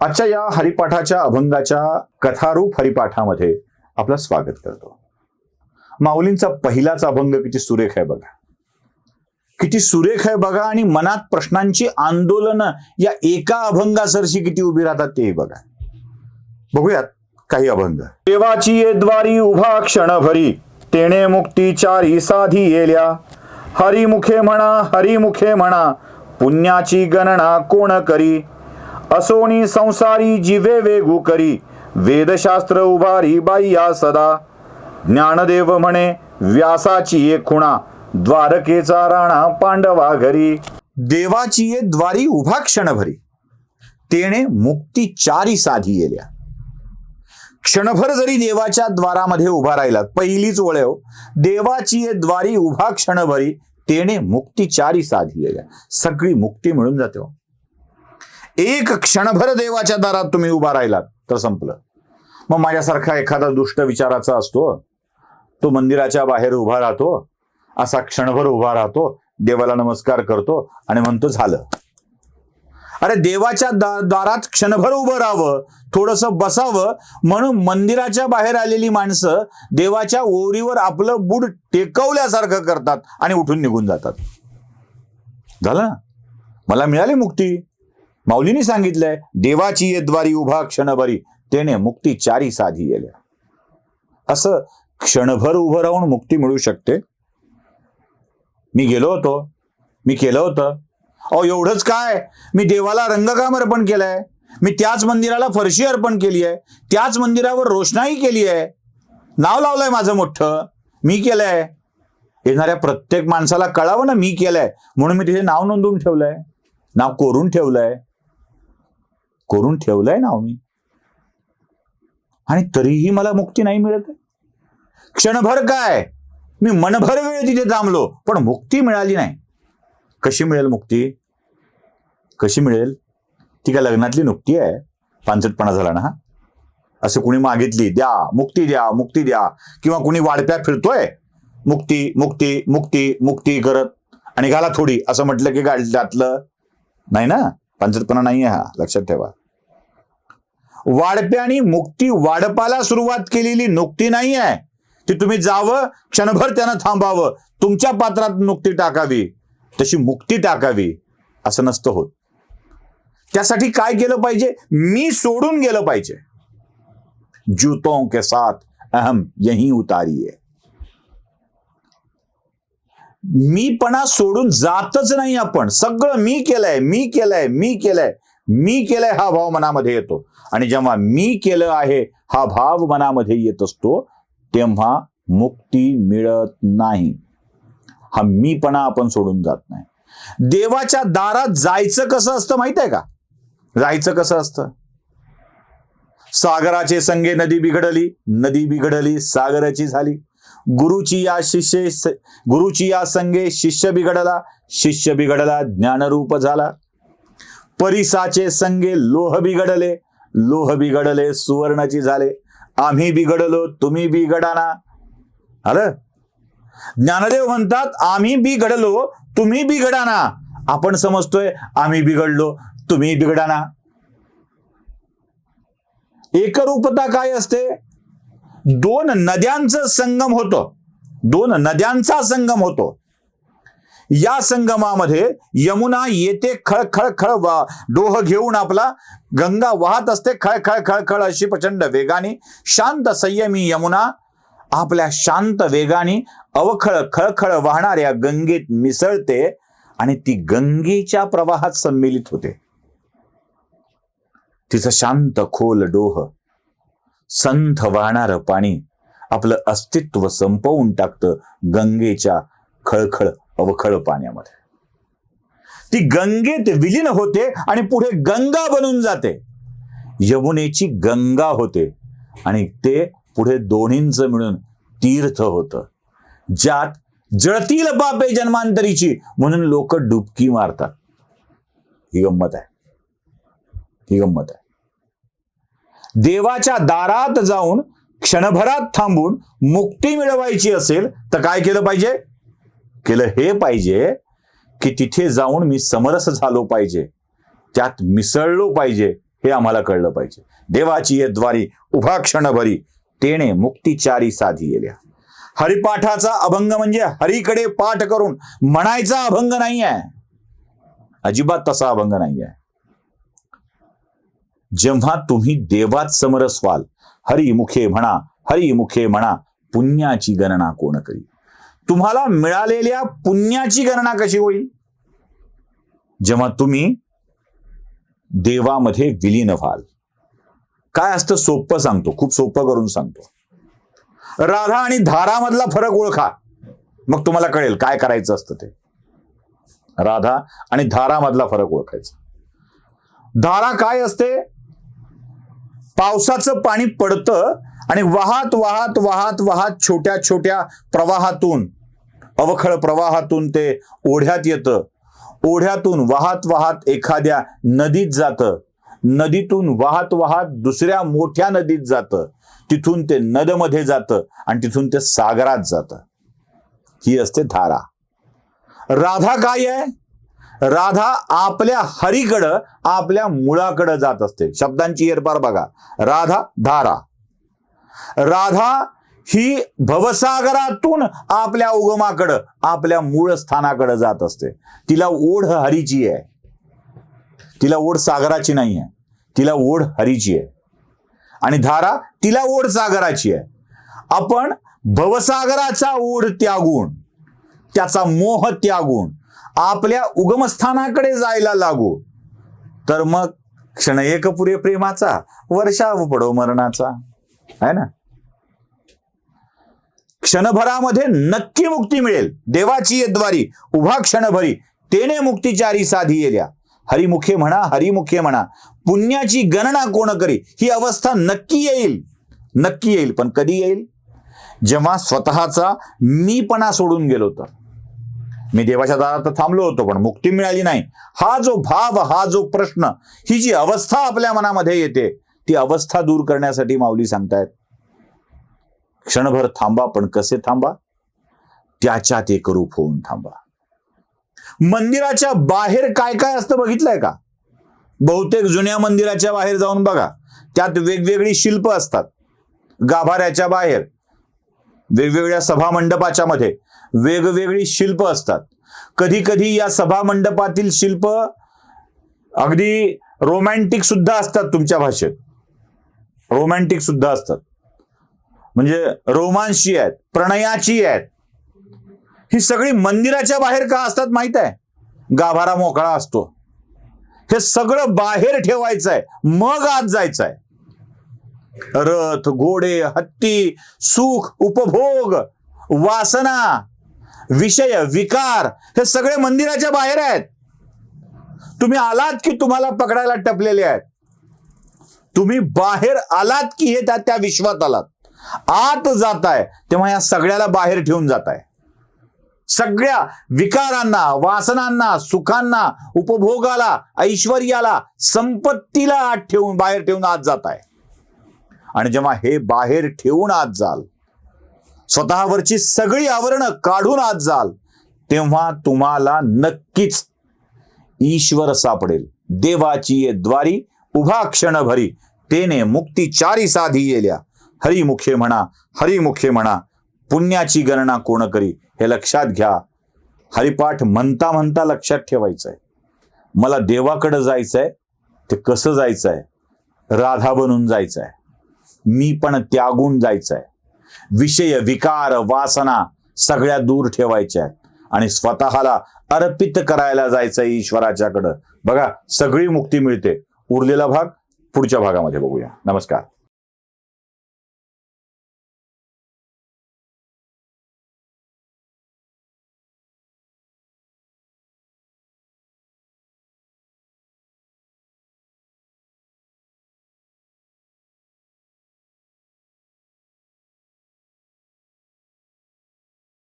आजच्या या हरिपाठाच्या अभंगाच्या कथारूप हरिपाठामध्ये आपलं स्वागत करतो. माऊलींचा पहिलाच अभंग किती सुरेख आहे बघा. किती सुरेख आहे बघा आणि मनात प्रश्नांची आंदोलनं या एका अभंगासरशी किती उभी राहतात तेही बघा. बघूयात काही अभंग. देवाची ये द्वारी उभा क्षणभरी तेणे मुक्ती चारी साधी येल्या. हरिमुखे म्हणा हरिमुखे म्हणा पुण्याची गणना कोण करी? असोनी संसारी जिवे वेगू करी. वेदशास्त्र उभारी बाह्या सदा. ज्ञानदेव म्हणे व्यासाची एक खुणा द्वारकेचा राणा पांडवा घरी. देवाची ये द्वारी उभा क्षणभरी. तेणे मुक्ती चारी साधी येल्या. क्षणभर जरी देवाच्या द्वारामध्ये उभा राहिला पहिलीच ओळ हो. देवाची ये द्वारी उभा क्षणभरी तेणे मुक्ती चारी साधी येल्या. सगळी मुक्ती मिळून जाते हो. एक क्षणभर देवाच्या दारात तुम्ही उभा राहिलात तर संपलं. मग माझ्यासारखा एखादा दुष्ट विचाराचा असतो तो मंदिराच्या बाहेर उभा राहतो असा क्षणभर उभा राहतो देवाला नमस्कार करतो आणि म्हणतो झालं. अरे देवाच्या दा- दारात क्षणभर उभं राहावं थोडस बसावं म्हणून मंदिराच्या बाहेर आलेली माणसं देवाच्या ओरीवर आपलं बुड टेकवल्यासारखं करतात आणि उठून निघून जातात. झालं ना? मला मिळाली मुक्ती. माऊलीने सांगितलंय देवाची ये द्वारी उभा क्षणभरी तेने मुक्ती चारी साधी गेल्या असं क्षणभर उभं राहून मुक्ती मिळू शकते. मी गेलो होतो मी केलं होतं. अहो एवढंच काय? मी देवाला रंगकाम अर्पण केलंय. मी त्याच मंदिराला फरशी अर्पण केली आहे. त्याच मंदिरावर रोषणाई केली आहे. नाव लावलंय माझं मोठं. मी केलंय. येणाऱ्या प्रत्येक माणसाला कळावं ना मी केलंय. म्हणून मी तिथे नाव नोंदवून ठेवलंय. नाव कोरून ठेवलंय. करून ठेवलंय ना मी आणि तरीही मला मुक्ती नाही मिळत क्षणभर काय? मी मनभर वेळ तिथे थांबलो पण मुक्ती मिळाली नाही. कशी मिळेल मुक्ती? कशी मिळेल? ती काय लग्नातली नुकती आहे. पानसटपणा झाला ना हा. असं कुणी मागितली द्या मुक्ती द्या मुक्ती द्या. किंवा कुणी वाढप्या फिरतोय मुक्ती मुक्ती मुक्ती मुक्ती करत आणि घाला थोडी असं म्हटलं की गाड जातलं नाही ना? पांचटपणा नाही आहे हा लक्षात ठेवा. वाढप्यानी मुक्ती वाढपाला सुरुवात केलेली नुकती नाही आहे. ती तुम्ही जावं क्षणभर त्यानं थांबावं तुमच्या पात्रात मुक्ती टाकावी तशी मुक्ती टाकावी असं नसतं होत. त्यासाठी काय केलं पाहिजे? मी सोडून गेलं पाहिजे. जूतों के साथ अहम यही उतारीये मीपणा सोडून जातच नाही आपण. सगळं मी केलंय मी केलंय मी केलंय मी केलंय हा भाव मनामध्ये येतो. आणि जेव्हा मी केलं आहे हा भाव मनामध्ये येत असतो तेव्हा मुक्ती मिळत नाही. हा मीपणा आपण सोडून जात नाही. देवाच्या दारात जायचं कसं असतं माहीत आहे का? जायचं कसं असतं? सागराचे संगे नदी बिघडली नदी बिघडली सागराची झाली. गुरुची या शिष्य गुरुची या संगे शिष्य बिघडला शिष्य बिघडला ज्ञानरूप झाला. परिसाचे संगे लोह बिघडले लोह बिघडले सुवर्णाची झाले. आम्ही बिघडलो तुम्ही बिघडाना. आलं? ज्ञानदेव म्हणतात आम्ही बिघडलो तुम्ही बिघडाना. आपण समजतोय आम्ही बिघडलो तुम्ही बिघडाना. एकरूपता काय असते? दोन नद्यांचं संगम होतो. दोन नद्यांचा संगम होतो. या संगमामध्ये यमुना येते खळ खळ खळ वा- डोह घेऊन आपला गंगा वाहत असते. खळ खळ खळ खळ अशी प्रचंड वेगाने. शांत संयमी यमुना आपल्या शांत वेगाने अवखळ खळखळ वाहणाऱ्या गंगेत मिसळते आणि ती गंगेच्या प्रवाहात सम्मिलित होते. तिचं शांत खोल डोह संथ वाहणारं पाणी आपलं अस्तित्व संपवून टाकतं गंगेच्या खळखळ अवखळ पाण्यामध्ये. ती गंगेत विलीन होते आणि पुढे गंगा बनून जाते. यमुनेची गंगा होते आणि ते पुढे दोन्हींचं मिळून तीर्थ होतं. ज्यात जळतील पापे जन्मांतरीची म्हणून लोक डुबकी मारतात. ही गंमत आहे. ही गंमत आहे. देवाच्या दारात जाऊन क्षणभरात थांबून मुक्ती मिळवायची असेल तर काय केलं पाहिजे? केलं हे पाहिजे की तिथे जाऊन मी समरस झालो पाहिजे. त्यात मिसळलो पाहिजे हे आम्हाला कळलं पाहिजे. देवाची ये द्वारी उभा क्षणभरी तेने मुक्तिचारी साधी येल्या. हरिपाठाचा अभंग म्हणजे हरीकडे पाठ करून म्हणायचा अभंग नाही आहे अजिबात तसा अभंग नाही आहे जेव्हा तुम्ही देवात समरस व्हाल हरिमुखे म्हणा हरिमुखे म्हणा पुण्याची गणना कोण करी तुम्हाला मिळालेल्या पुण्याची गणना कशी होईल? जेव्हा तुम्ही देवामध्ये विलीन व्हाल. काय असतं? सोपं सांगतो. खूप सोपं करून सांगतो. राधा आणि धारामधला फरक ओळखा. मग तुम्हाला कळेल काय करायचं असतं ते. राधा आणि धारामधला फरक ओळखायचा. धारा काय असते? पावसाचं पाणी पडतं आणि वाहत वाहत वाहत वाहत छोट्या छोट्या प्रवाहातून अवखळ प्रवाहातून ते ओढ्यात येतं. ओढ्यातून वाहत वाहत एखाद्या नदीत जातं. नदीतून वाहत वाहत दुसऱ्या मोठ्या नदीत जातं. तिथून ते नदमध्ये जातं आणि तिथून ते सागरात जातं. ही असते धारा. राधा काय आहे? राधा आपल्या हरीकडं आपल्या मुळाकडं जात असते. शब्दांची एरपार बघा. राधा धारा. राधा ही भवसागरातून आपल्या उगमाकडं आपल्या मूळ स्थानाकडे जात असते. तिला ओढ हरीची आहे. तिला ओढ सागराची नाही आहे. तिला ओढ हरीची आहे. आणि धारा तिला ओढ सागराची आहे. आपण भवसागराचा ओढ त्यागून त्याचा मोह त्यागून आपल्या उगमस्थानाकडे जायला लागू. तर मग क्षण एक पुरे प्रेमाचा वर्षा पडो मरणाचा. आहे ना? क्षणभरामध्ये नक्की मुक्ती मिळेल. देवाची येद्वारी उभा क्षणभरी तेने मुक्तीचारी साधी येल्या. हरिमुखे म्हणा हरिमुखे म्हणा पुण्याची गणना कोण करी ही अवस्था नक्की येईल. नक्की येईल पण कधी येईल? जेव्हा स्वतःचा मीपणा सोडून गेलो तर मी देवाच्या दारात थांबलो होतो पण मुक्ती मिळाली नाही. हा जो भाव हा जो प्रश्न ही जी अवस्था आपल्या मनामध्ये येते ती अवस्था दूर करण्यासाठी माऊली सांगतायत क्षणभर थांबा पण कसे थांबा? त्याच्यात एक रूप होऊन थांबा. मंदिराच्या बाहेर काय काय असतं बघितलंय का? बहुतेक जुन्या मंदिराच्या बाहेर जाऊन बघा. त्यात वेगवेगळी शिल्प असतात. गाभाऱ्याच्या बाहेर वेगवेगळ्या सभा मंडपाच्या मध्ये वेगवेगळी शिल्प असतात. कधी कधी या सभा मंडपातील शिल्प अगदी रोमॅन्टिक सुद्धा असतात तुमच्या भाषेत. रोमॅन्टिक सुद्धा असतात. म्हणजे रोमांशी आहेत प्रणयाची आहेत. ही सगळी मंदिराच्या बाहेर का असतात माहीत आहे? गाभारा मोकळा असतो. हे सगळं बाहेर ठेवायचं आहे मग आत जायचं आहे रथ घोडे हत्ती सुख उपभोग वासना विषय विकार हे सगळे मंदिराच्या बाहेर आहेत. तुम्ही आलात की तुम्हाला पकडायला टपलेले आहेत? तुम्ही बाहेर आलात की हे त्या त्या विश्वात आलात? आत जाताय तेव्हा या सगळ्याला बाहेर ठेवून जाताय. सगळ्या विकारांना वासनांना सुखांना उपभोगाला ऐश्वर्याला संपत्तीला आत ठेवून बाहेर ठेवून आत जाताय. आणि जेव्हा हे बाहेर ठेवून आत जाल स्वतःवरची सगळी आवरणं काढून आत जाल तेव्हा तुम्हाला नक्कीच ईश्वर सापडेल. देवाची ये द्वारी उभा क्षणभरी तेने मुक्ती चारी साधी येल्या. हरिमुखे म्हणा हरिमुखे म्हणा पुण्याची गणना कोण करी हे लक्षात घ्या. हरिपाठ म्हणता म्हणता लक्षात ठेवायचंय. मला देवाकडं जायचंय ते कसं जायचंय? राधा बनून जायचंय. मी पण त्यागून जायचंय. विषय विकार वासना सगळ्या दूर ठेवायच्या आहेत. आणि स्वतःला अर्पित करायला जायचं ईश्वराच्याकडं. बघा सगळी मुक्ती मिळते. उरलेला भाग पुढच्या भागामध्ये बघूया. नमस्कार.